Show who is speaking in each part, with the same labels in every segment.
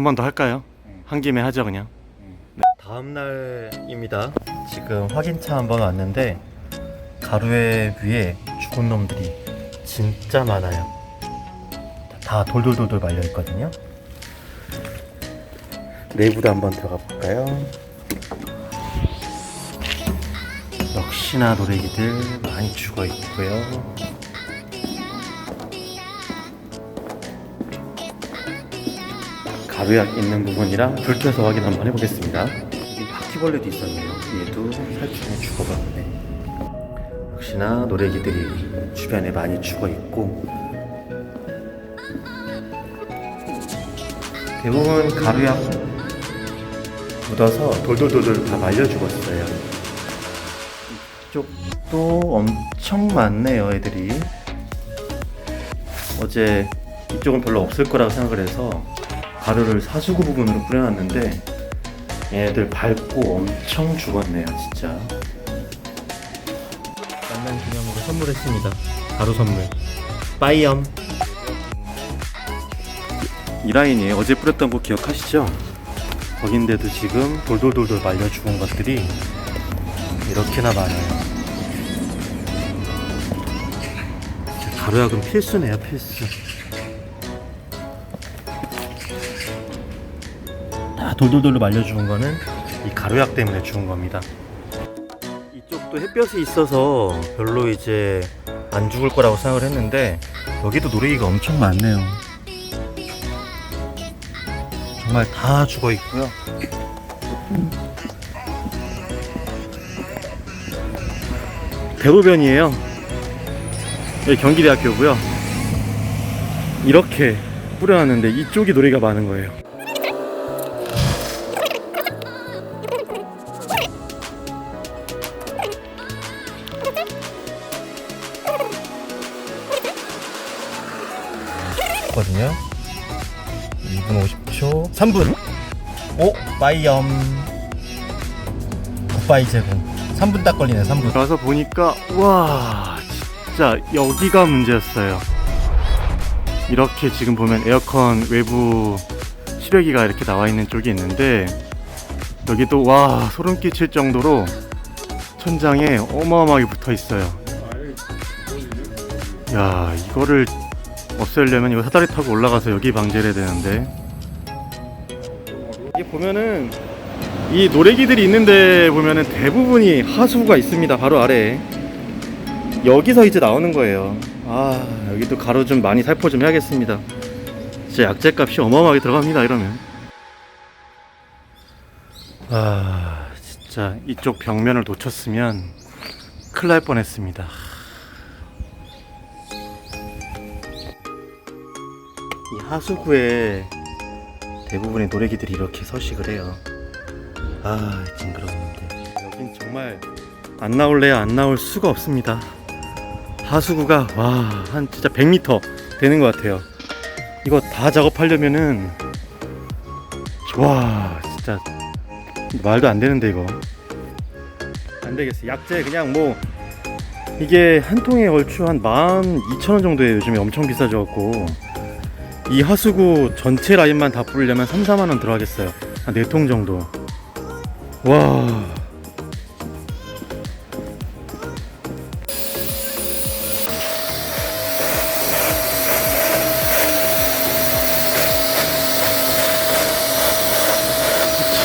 Speaker 1: 한 번 더 할까요? 한 김에 하죠 그냥. 네. 다음 날입니다. 지금 확인차 한 번 왔는데 가루에 위에 죽은 놈들이 진짜 많아요. 다 돌돌돌돌 말려 있거든요. 내부도 한번 들어가 볼까요? 역시나 노래기들 많이 죽어 있고요. 가루약 있는 부분이랑 불 켜서 확인 한번 해보겠습니다. 여기 바퀴벌레도 있었네요. 얘도 살충에 죽어봤네. 역시나 노래기들이 주변에 많이 죽어 있고 대부분 가루약 묻어서 돌돌돌돌 다 말려 죽었어요. 이쪽도 엄청 많네요, 애들이. 어제 이쪽은 별로 없을 거라고 생각을 해서 가루를 사수구 부분으로 뿌려놨는데 얘네들 밟고 엄청 죽었네요, 진짜. 만난 기념으로 선물했습니다. 가루 선물. 빠이엄. 이 라인이 어제 뿌렸던 거 기억하시죠? 거긴데도 지금 돌돌돌돌 말려 죽은 것들이 이렇게나 많아요. 가루약은 필수네요, 필수. 다 돌돌돌 말려 죽은 거는 이 가루약 때문에 죽은 겁니다. 이쪽도 햇볕이 있어서 별로 이제 안 죽을 거라고 생각을 했는데 여기도 노래기가 엄청 많네요. 정말 다 죽어 있고요. 대로변이에요. 여기 경기대학교고요. 이렇게 뿌려놨는데 이쪽이 노래가 많은 거예요. 거든요. 2분 50초. 3분. 오, 빠이엄. 굿바이 제공. 3분 딱 걸리네, 3분. 가서 보니까 와, 진짜 여기가 문제였어요. 이렇게 지금 보면 에어컨 외부 실외기가 이렇게 나와 있는 쪽이 있는데 여기도 와, 소름 끼칠 정도로 천장에 어마어마하게 붙어 있어요. 야, 이거를 없애려면 이거 사다리 타고 올라가서 여기 방제를 해야 되는데. 이게 보면은 이 노래기들이 있는데 보면은 대부분이 하수구가 있습니다 바로 아래에 여기서 이제 나오는 거예요. 아 여기도 가루 좀 많이 살포 좀 해야겠습니다. 진짜 약재 값이 어마어마하게 들어갑니다 이러면. 아 진짜 이쪽 벽면을 놓쳤으면 큰일 날 뻔했습니다 하수구에 대부분의 노래기들이 이렇게 서식을 해요. 아, 징그러운데. 여긴 정말 안 나올래야 안 나올 수가 없습니다. 하수구가 와, 한 진짜 100m 되는 것 같아요. 이거 다 작업하려면은 와, 진짜 말도 안 되는데 이거. 안 되겠어. 약재 그냥 뭐 이게 한 통에 얼추 한 12,000원 정도에 요즘에 엄청 비싸져 갖고 이 하수구 전체 라인만 다 뿌리려면 3, 4만 원 들어가겠어요. 한 4통 정도. 와.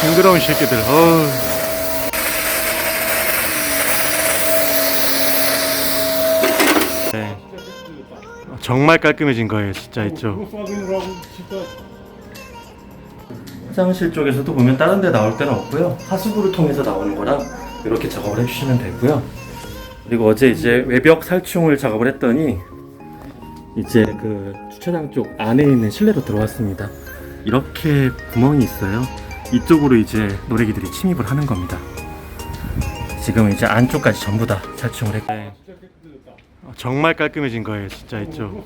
Speaker 1: 징그러운 새끼들. 어우. 네. 정말 깔끔해진 거예요, 진짜 이쪽. 화장실 쪽에서도 보면 다른 데 나올 때는 없고요. 하수구를 통해서 나오는 거라 이렇게 작업을 해주시면 되고요. 그리고 어제 이제 외벽 살충을 작업을 했더니 이제 그 주차장 쪽 안에 있는 실내로 들어왔습니다. 이렇게 구멍이 있어요. 이쪽으로 이제 노래기들이 침입을 하는 겁니다. 지금 이제 안쪽까지 전부 다 살충을 했고 어, 정말 깔끔해진 거예요 진짜 있죠.